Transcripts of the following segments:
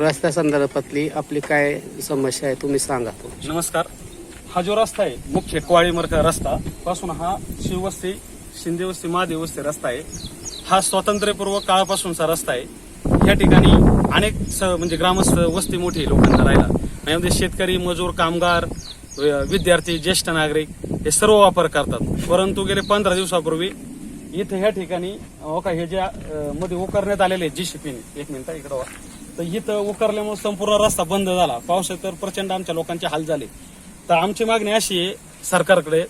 रस्त्या संदर्भातली आपली काय समस्या आहे तुम्ही सांगा तो. नमस्कार. हा जो रस्ता आहे मुख्य कोवाळी रस्ता पासून हा शिववस्ती शिंदे वस्ती महादेव वस्ती रस्ता आहे. हा स्वातंत्र्यपूर्व काळापासूनचा रस्ता आहे. या ठिकाणी अनेक स- म्हणजे ग्रामस्थ वस्ती मोठी लोकांना राहिला यामध्ये शेतकरी मजूर कामगार विद्यार्थी ज्येष्ठ नागरिक हे सर्व वापर करतात. परंतु गेले पंधरा दिवसापूर्वी इथे ह्या ठिकाणी अहो का हे ज्या मध्ये उकरण्यात आलेले जी शिपीने एक मिनिट इकडं वा. तर इथं उकरल्यामुळं संपूर्ण रस्ता बंद झाला. पावसात तर प्रचंड आमच्या लोकांचे हाल झाले. तर आमची मागणी अशी आहे सरकारकडे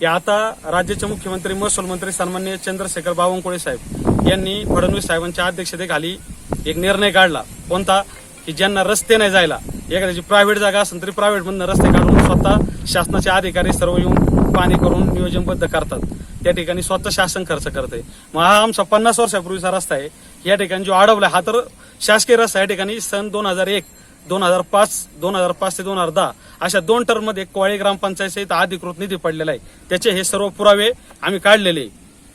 की आता राज्याचे मुख्यमंत्री महसूल मंत्री सन्मान्य चंद्रशेखर बावनकुळे साहेब यांनी फडणवीस साहेबांच्या अध्यक्षतेखाली एक निर्णय काढला. कोणता? की ज्यांना रस्ते नाही जायला एखाद्याची प्रायव्हेट जागा असेल तरी प्रायव्हेटमधनं रस्ते काढून स्वतः शासनाचे अधिकारी सर्व येऊन पाणी करून नियोजनबद्ध करतात. त्या ठिकाणी स्वतः शासन खर्च करते मग हा आमचा पन्नास वर्षापूर्वीचा रस्ता आहे. या ठिकाणी जो अडवला हा तर शासकीय रस्ता या ठिकाणी सन दोन हजार एक दोन हजार पाच दोन हजार पाच ते दोन हजार दहा अशा दोन टर्ममध्ये कोळी ग्रामपंचायत अधिकृत निधी पडलेला आहे. त्याचे हे सर्व पुरावे आम्ही काढलेले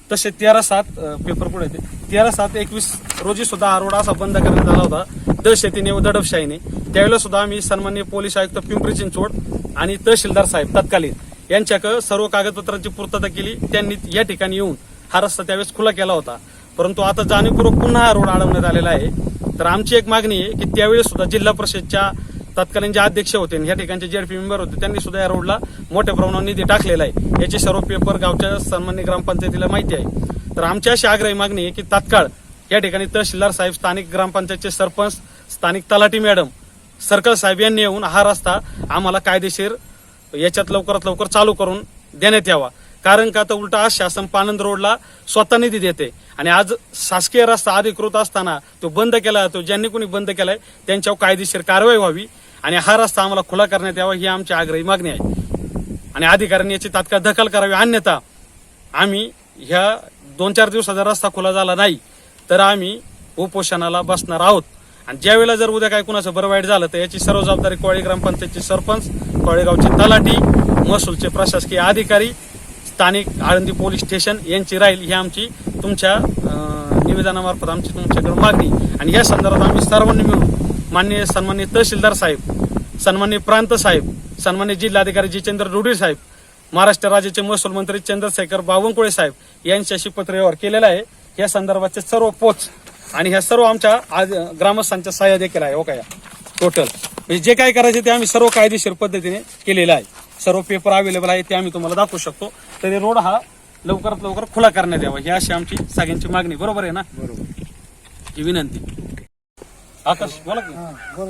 तसे तेरा सात पेपर पुढे येते. तेरा सात एकवीस रोजी सुद्धा हा रोड असा बंद करण्यात आला होता. दहशतीने व दडपशाहीने. त्यावेळेला सुद्धा आम्ही सन्मान्य पोलीस आयुक्त पिंपरी चिंचवड आणि तहसीलदार साहेब तत्कालीन यांच्याकडे सर्व कागदपत्रांची पूर्तता केली. त्यांनी या ठिकाणी येऊन हा रस्ता त्यावेळेस खुला केला होता. परंतु आता जाणीवपूर्वक पुन्हा हा रोड अडवण्यात आलेला आहे. तर आमची एक मागणी आहे की त्यावेळेस सुद्धा जिल्हा परिषदच्या तत्कालीन जे अध्यक्ष होते आणि या ठिकाणचे जेडपी मेंबर होते त्यांनी सुद्धा या रोडला मोठ्या प्रमाणावर निधी टाकलेला आहे. याचे सर्व पेपर गावच्या सन्मान्य ग्रामपंचायतीला माहिती आहे. तर आमची अशी आग्रही मागणी आहे की तात्काळ या ठिकाणी तहसीलदार साहेब स्थानिक ग्रामपंचायतचे सरपंच स्थानिक तलाठी मॅडम सर्कल साहेब यांनी येऊन हा रस्ता आम्हाला कायदेशीर याच्यात लवकरात लवकर चालू करून देण्यात यावा. कारण का तर उलटा आज शासन पानंद रोडला स्वतः निधी देते. आणि आज शासकीय रस्ता अधिकृत असताना तो बंद केला जातो. ज्यांनी कोणी बंद केलाय त्यांच्यावर कायदेशीर कारवाई व्हावी. आणि हा रस्ता आम्हाला खुला करण्यात यावा ही आमची आग्रही मागणी आहे. आणि अधिकाऱ्यांनी याची तात्काळ दखल करावी. अन्यथा आम्ही ह्या दोन चार दिवसाचा रस्ता खुला झाला नाही तर आम्ही उपोषणाला बसणार आहोत. आणि ज्या वेळेला जर उद्या काय कुणाचं बरं वाईट झालं तर याची सर्व जबाबदारी कोळी ग्रामपंचायतचे सरपंच कोळेगावचे तलाठी महसूलचे प्रशासकीय अधिकारी स्थानिक आळंदी पोलीस स्टेशन यांची राहील ही आमची तुमच्या निवेदनामार्फत आमची तुमच्याकडे मागणी. आणि या संदर्भात आम्ही सर्वांनी मिळून माननीय सन्मान्य तहसीलदार साहेब सन्मान्य प्रांत साहेब सन्मान्य जिल्हाधिकारी जितेंद्र रुडी साहेब महाराष्ट्र राज्याचे महसूल मंत्री चंद्रशेखर बावनकुळे साहेब यांच्याशी पत्रव्यवहार केलेला आहे. या संदर्भाचे सर्व पोच आणि ह्या सर्व आमच्या आज ग्रामस्थांच्या सहाय्य देखील आहे हो काय टोटल म्हणजे जे काय करायचे ते आम्ही सर्व कायदेशीर पद्धतीने केलेलं आहे. सर्व पेपर अवेलेबल आहे ते आम्ही तुम्हाला दाखवू शकतो. तरी रोड हा लवकरात लवकर खुला करण्यात यावा. ही अशी आमची सगळ्यांची मागणी. बरोबर आहे ना? ही विनंती. आकाश बोला की.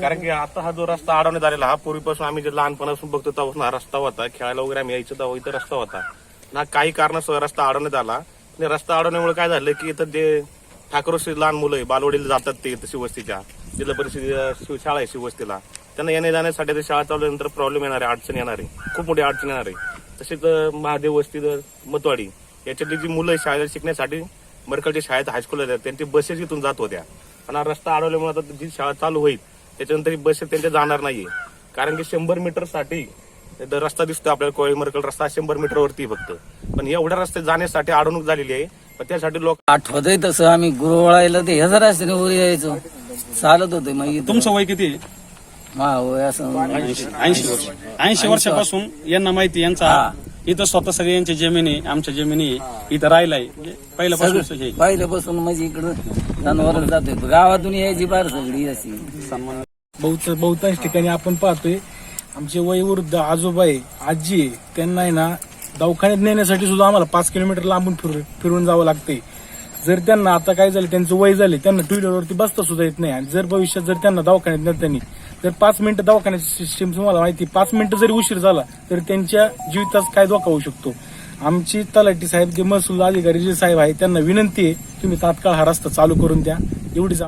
कारण की आता हा जो रस्ता अडवण्यात आलेला हा पूर्वीपासून आम्ही जे लहानपणापासून बघतो तेव्हापासून हा रस्ता होता. खेळायला वगैरे आम्ही यायचो तेव्हा इथं रस्ता होता. ना काही कारणास्तव रस्ता अडवण्यात आला. आणि रस्ता अडवण्यामुळे काय झालं की इथं जे ठाकरोशी लहान मुलं आहे बालवडीला जातात ते इथं शिवस्तीच्या जिल्हा परिषद शिव- शाळा आहे शिवस्तीला त्यांना येण्या जाण्यासाठी ते शाळा चालवल्यानंतर प्रॉब्लेम येणार आहे अडचण येणार आहे. खूप मोठी अडचण येणार आहे. तसेच महादेव वस्ती मतवाडी याच्यातली जी मुलं आहे शाळेत शिकण्यासाठी मरकलच्या शाळेत हायस्कूल आहेत त्यांची बसेस इथून जात होत्या. पण रस्ता अडवल्यामुळे आता जी शाळा चालू होईल त्याच्यानंतर ही बसेस त्यांच्या जाणार नाहीये. कारण की शंभर मीटरसाठी रस्ता दिसतो आपल्याला कोळी मरकल रस्ता शंभर मीटर वरती फक्त. पण एवढ्या रस्ते जाण्यासाठी अडवणूक झालेली आहे. पण त्यासाठी लोक आठवतंय तसं आम्ही गुरुवाळायला ते ह्याच रस्त्याने वर यायचो. चालत होते मग. तुमचं वय किती? आहे? हा होय असं ऐंशी. वर्ष. ऐंशी वर्षापासून यांना माहिती यांचा इथं स्वतः सगळे यांची जमीन आहे आमच्या जमिनी आहे इथं राहिलाय. पहिल्यापासून पहिल्यापासून म्हणजे इकडं जनावर जाते. गावातून यायची बार सगळी अशी. बहुतांश ठिकाणी आपण पाहतोय आमचे वयवृद्ध आजोबा आहे आजी आहे त्यांना आहे ना दवाखान्यात नेण्यासाठी सुद्धा आम्हाला पाच किलोमीटर लांबून फिरून फिरून जावं लागते जर त्यांना आता काय झालं त्यांचं वय झाले त्यांना टू व्हीलरवरती बसता सुद्धा येत नाही. आणि जर भविष्यात जर त्यांना दवाखान्यात नेत्यांनी जर पाच मिनिटं दवाखान्याची सिस्टीम तुम्हाला माहिती पाच मिनिटं जरी उशीर झाला तर त्यांच्या जीवितास काय धोका होऊ शकतो? आमची तलाठी साहेब जे महसूल अधिकारी जे साहेब आहे त्यांना विनंती आहे तुम्ही तात्काळ हा रस्ता चालू करून द्या. एवढीच